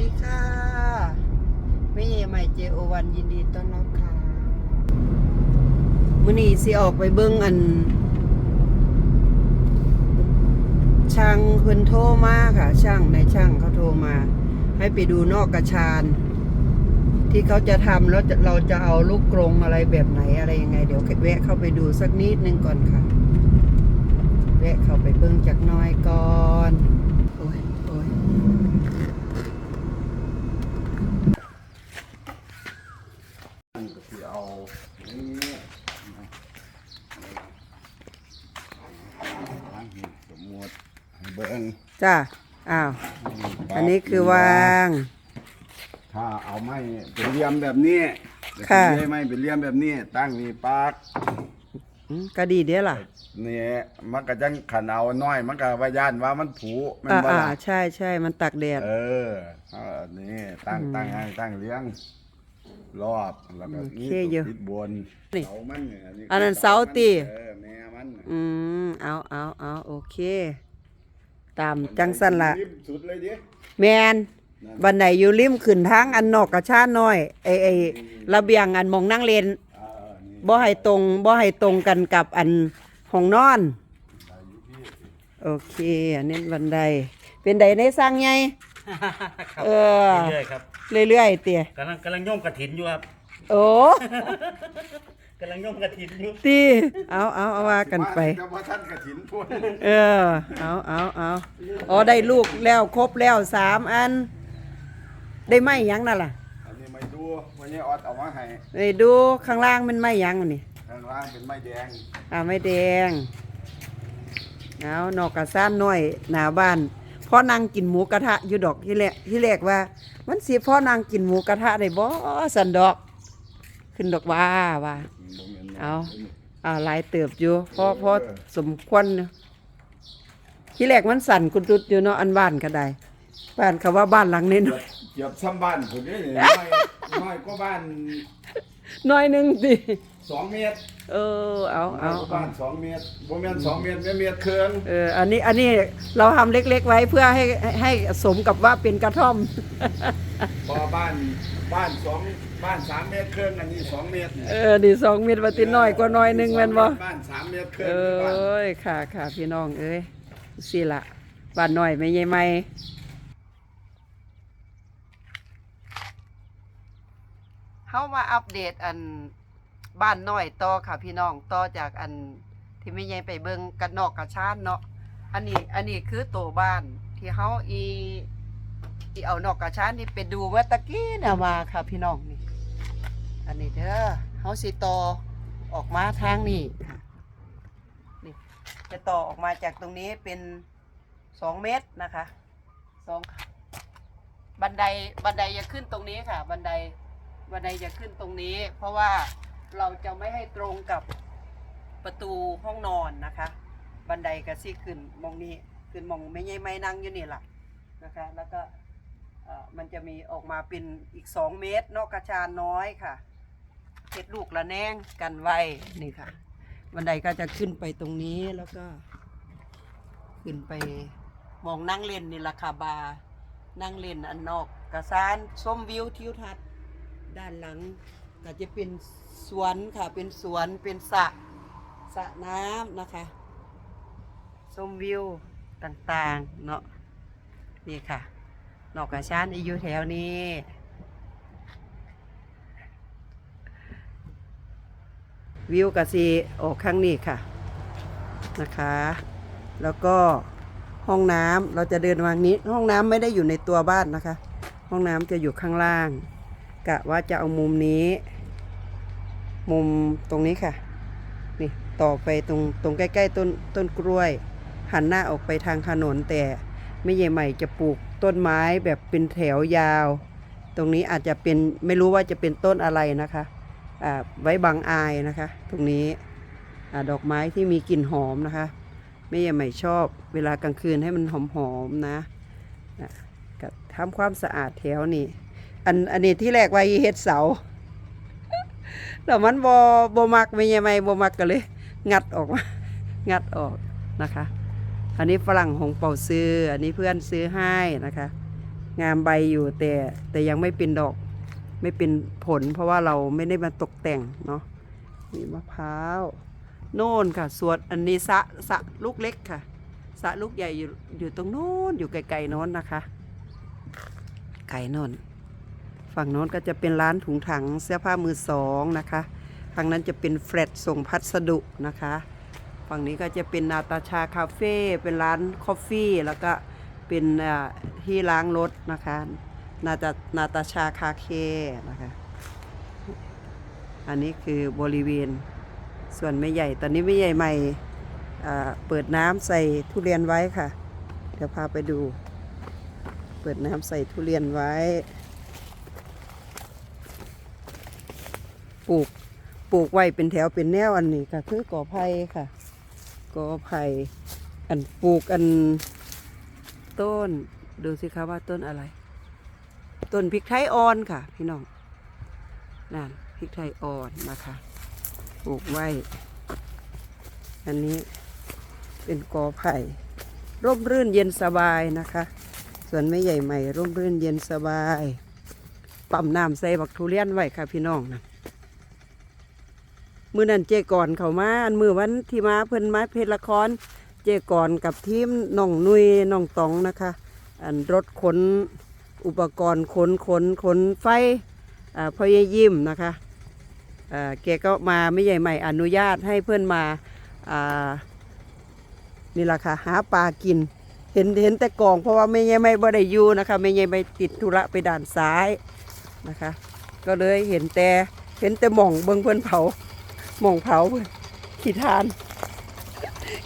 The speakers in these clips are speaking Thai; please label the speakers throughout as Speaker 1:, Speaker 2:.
Speaker 1: ดีค่ะไม่เยใหม่เจโอวันยินดีต้อนรับค่ะมื้อนี้สิออกไปเบิ่งอัน ช่างเพิ่นโทรมาค่ะ ช่างในช่างเขาโทรมา ให้ไปดูนอกกระชานที่เขาจะทำแล้วเราจะเอาลูกกรงอะไรแบบไหนอะไรยังไง เดี๋ยวแวะเข้าไปดูสักนิดนึงก่อนค่ะ แวะเข้าไปเบิ่งจักน้อยก่อน โอ้ยโอ้ย
Speaker 2: มันก็สิเอานี่ล้างหินสมมติให้เบิ้ง
Speaker 1: จ้าอ้าว อันนี้คือวาง
Speaker 2: ถ้าเอาไม้เป็นเหลี่ยมแบบนี้
Speaker 1: ค่ะ
Speaker 2: ไม่ไม้เป็นเหลี่ยมแบบนี้ ตั้งนี่ปาก
Speaker 1: อืมก็ดีเด้อล่ะ
Speaker 2: นี่มันก็จังขันเอาน้อยมันก็ว่าย่านว่ามันผูแมัน
Speaker 1: อ่า
Speaker 2: บ่
Speaker 1: อ่า
Speaker 2: ล่ะ
Speaker 1: ใช่ใช่มันตักแดด
Speaker 2: เออเอาอันนี่ตั้งตั้งให้ตั้งเลี้ยง รอบแล้วก็
Speaker 1: โอเค
Speaker 2: นี่
Speaker 1: อยู่
Speaker 2: ติดบน
Speaker 1: นี่
Speaker 2: เสามันเย
Speaker 1: อันนั้นเสาติ
Speaker 2: เออแม่มัน
Speaker 1: อืมเอาเอาเอาโอเค ตามจังสันละ
Speaker 2: ริมสุดเลยดิ
Speaker 1: แมนบันไดอยู่ริมขึ้นทางอันนอกกระชานน้อยไอไอระเบียงอันหมองนั่งเล่น
Speaker 2: เออนี่
Speaker 1: บ่ให้ตรงบ่ให้ตรงกันกับอันห้องนอน โอเคอันนี้บันได เป็นไดในสร้างไง
Speaker 3: ครับ
Speaker 1: เออ
Speaker 3: เรื่อยๆครับ
Speaker 1: เรื่อยๆเตี๋ย
Speaker 3: กำลังกำลังโย่อมกระถินอยู่ครับ
Speaker 1: โอ้
Speaker 3: กำลังโย่อมกระถินอยู่
Speaker 1: ตีเอาเอาเอาว่ากันไป
Speaker 2: แต่ว่าท่านกระถินพูด
Speaker 1: เออ เอาเอาเอาอ๋อได้ลูกแล้วครบแล้วสามอัน ได้ไหมยังนั่นล่ะ
Speaker 2: อันนี้ไม่ดูวันนี้ออดเอามาให้
Speaker 1: ไปดูข้างล่างมันไหมยังอันนี่
Speaker 2: ข้างล่างเป็นไม้แดง
Speaker 1: อ่าไม่แดงเอานอกกระซ่านน้อยหน้าบ้านพ่อนั่งกินหมูกระทะอยู่ดอกที่แรกที่แรกว่า มันสิพ่อนั่งกินหมูกระทะได้บ่สันดอก ขึ้นดอกว่าว่า
Speaker 2: บ่แม่นนะ
Speaker 1: เอาอ่าหลายเติบอยู่เพราะเพราะสมควรอยู่ที่แรกมันสั่นกุดุดอยู่เนาะอันบ้านก็ได้บ้านเขาว่าบ้านหลังนี้
Speaker 2: เกื
Speaker 1: น้
Speaker 2: อ
Speaker 1: อบย
Speaker 2: เกือบซ้ำบ้านผมนี่น้อยน้อย กว่าบ้าน
Speaker 1: น้อยหนึงสิ
Speaker 2: สองเมตร
Speaker 1: เออเอา
Speaker 2: น้
Speaker 1: เอา
Speaker 2: อยกว่า
Speaker 1: เอา
Speaker 2: บ้านสองเมตรบ่แม่นสองเมตรแม่เมตรครึ่ง
Speaker 1: เอออันนี้อันนี้เราทำเล็กๆไว้เพื่อให้ให้ให้สมกับว่าเป็นกระท่อม
Speaker 2: พอบ้านบ้านสองบ้านสามเมตรครึ่งอันนี้สองเมตร
Speaker 1: เออดีสองเม็ดวัติน้อยกว่าน้อยหนึงแม่นบ่
Speaker 2: บ้านสามเมตรครึ่
Speaker 1: เอง
Speaker 2: บ้าน้
Speaker 1: ยค่ะค่ะพี่น้องเอ้ยสิละบ้านน้อยไม่ใหญ่ไม่ เฮามาอัปเดตอันบ้านน้อยต่อค่ะพี่น้องต่อจากอันที่ไม่ใหญ่ไปเบิ่งกันนอกกระชานเนาะอันนี้อันนี้คือตัวบ้านที่เฮาอีอีเอานอกกระชานนี่ไปดูเมื่อตะกี้นะมาค่ะพี่น้องนี่ อันนี้เด้อเฮาสิต่อออกมาทางนี้นี่จะต่อออกมาจากตรงนี้เป็นสองเมตรนะคะสองบันไดบันไดจะขึ้นตรงนี้ค่ะ บันได บันไดจะขึ้นตรงนี้ เพราะว่าเราจะไม่ให้ตรงกับประตูห้องนอนนะคะ บันไดก็สิขึ้นมองนี้ขึ้นมองไม่ใช่ไม่นั่งอยู่นี่แหละนะคะ แล้วก็มันจะมีออกมาเป็นอีกสองเมตรนอกกระชานน้อยค่ะเฮ็ดลูกละแนงกันไว้นี่ค่ะ บันไดก็จะขึ้นไปตรงนี้แล้วก็ ขึ้นไปมองนั่งเล่นนี่ราคาบานั่งเล่นอันนอกกระซานส้มวิวทิวทัศน์ ด้านหลัง ก็จะเป็นสวนค่ะ เป็นสวนเป็นสระสระน้ำนะคะส้มวิวต่างๆเนาะนี่ค่ะนอกกระชานอยู่แถวนี้วิวกะซีออกข้างนี้ค่ะนะคะ แล้วก็ห้องน้ำเราจะเดินวางนี้ ห้องน้ำไม่ได้อยู่ในตัวบ้านนะคะ ห้องน้ำจะอยู่ข้างล่าง กะว่าจะเอามุมนี้ มุมตรงนี้ค่ะ นี่ต่อไปตรงตรงใกล้ๆต้นต้นกล้วย หันหน้าออกไปทางถนนแต่ไม่ใหญ่ใหม่จะปลูกต้นไม้แบบเป็นแถวยาว ตรงนี้อาจจะเป็นไม่รู้ว่าจะเป็นต้นอะไรนะคะอ่าไว้บังอายนะคะ ตรงนี้อดอกไม้ที่มีกลิ่นหอมนะคะไม่ยังไม่ชอบเวลากลางคืนให้มันหอมๆนะนะทำความสะอาดแถวนี้ อันอันนี้ที่แรกไว้เฮ็ดเสาแต่มันบอบมักไม่ยังไม่บมักก็เลย งัดออกมา งัดออกนะคะ อันนี้ฝรั่งหงเป่าซื้อ อันนี้เพื่อนซื้อให้นะคะ งามใบอยู่แต่แต่ยังไม่เป็นดอก ไม่เป็นผล เพราะว่าเราไม่ได้มาตกแต่งเนาะมีมะพร้าวโน่นค่ะสวนอันนี้สะสะลูกเล็กค่ะสะลูกใหญ่อยู่อยู่ตรงโน้นอยู่ไกลๆโน้นนะคะ ไก่โน่น ฝั่งโน้นก็จะเป็นร้านถุงถังเสื้อผ้ามือสองนะคะฝั่งนั้นจะเป็นแฟลตส่งพัสดุนะคะ ฝั่งนี้ก็จะเป็นนาตาชาคาเฟ่เป็นร้านคอฟฟี่แล้วก็เป็นที่ล้างรถนะคะนาตานาตาชาคาเคนะคะอันนี้คือบริเวณส่วนไม่ใหญ่ ตอนนี้ไม่ใหญ่ใหม่เปิดน้ำใส่ทุเรียนไว้ค่ะ เดี๋ยวพาไปดู เปิดน้ำใส่ทุเรียนไว้ ปลูกปลูกไว้เป็นแถวเป็นแนวอันนี้ก็คือกอไผ่ค่ะกอไผ่อันปลูกอันต้น ดูสิคะว่าต้นอะไร ต้นพริกไทยอ่อนค่ะ พี่น้องนั่นพริกไทยอ่อนนะคะปลูกไว้ อันนี้เป็นกอไผ่ร่มรื่นเย็นสบายนะคะ ส่วนไม่ใหญ่ใหม่ร่มรื่นเย็นสบาย ปั๊มน้ำใส่บักทุเรียนไว้ค่ะพี่น้องนะ มือนั่นเจก่อนเขามาอันมือวันที่มาเพิ่นมาเพชรละคร เจก่อนกับทีมน้องนุยน้องตองนะคะ อันรถขนอุปกรณ์ขนขนขนไฟอ่าพอยยิ้มนะคะอ่าแกก็มาไม่ใหญ่ใหม่อนุญาตให้เพื่อนมาอ่านี่แหละค่ะหาปลากิน เห็นเห็นแต่กล่อง เพราะว่าไม่ใช่ไม่บ่ได้อยู่นะคะไม่ใช่ไม่ติดธุระไปด่านซ้ายนะคะ ก็เลยเห็นแต่เห็นแต่หม่องเบิ่งเพื่อนเผา หม่องเผาเพิ่นขี้ทาน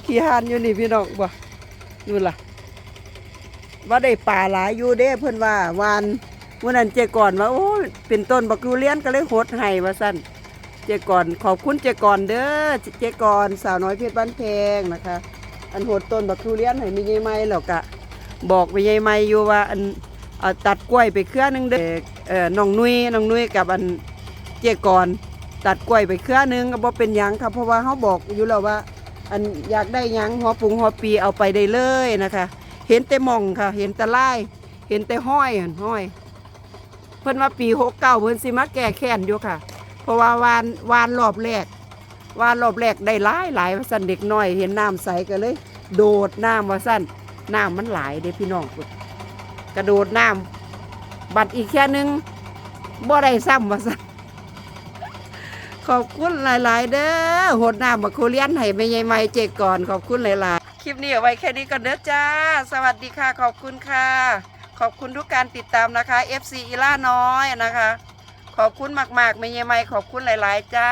Speaker 1: ขี้ทานอยู่นี่พี่น้องบ่อยู่ล่ะ ว่าได้ป่าหลายอยู่เด้เพื่อนว่าวานเมื่อนั้นเจก่อนว่าโอ้เป็นต้นบักยูเลียนก็เลยโหดให้ว่าสั้นเจก่อนขอบคุณเจก่อนเด้อเจก่อนสาวน้อยเพชรบ้านแพงนะคะ อันโหดต้นบักทุเรียนให้มีใยไม้แล้วกะบอกไปใยไม้อยู่ว่าอันตัดกล้วยไปเครือนึงเด้อเออน้องนุ้ยน้องนุ้ยกับอันเจก่อน ตัดกล้วยไปเครือหนึงก็บ่เป็นหยังครับเพราะว่าเขาบอกอยู่แล้วว่า อันอยากได้หยังหัวปุงหัวปีเอาไปได้เลยนะคะ เห็นแต่มองค่ะ เห็นแต่ไล่เห็นแต่ห้อยหันห้อย เพิ่นว่าปีหกเก้าเพิ่นสิมาแก้แค้นอยู่ค่ะ เพราะว่าวานวานรอบแรกว่ารอบแรกได้หลายหลายว่าสั่นเด็กน้อย เห็นน้ำใสก็เลย โดดน้ำว่าสั่นน้ำมันหลายเด้พี่น้องกระโดดน้ำบัดอีกแค่นึงบ่ได้ซ้ำว่าสั่น ขอบคุณหลาย ๆ เด้อโหดหน้ำบักโคเลียนให้ไม่ใหญ่ไม่เจกก่อนขอบคุณหลาย ๆ คลิปนี้เอาไว้แค่นี้ก่อนเด้อจ้า สวัสดีค่ะ ขอบคุณค่ะ ขอบคุณทุกการติดตามนะคะ FC อีล่าน้อยนะคะ ขอบคุณมาก ๆ ไม่ใหญ่ไม่ขอบคุณหลาย ๆ จ้า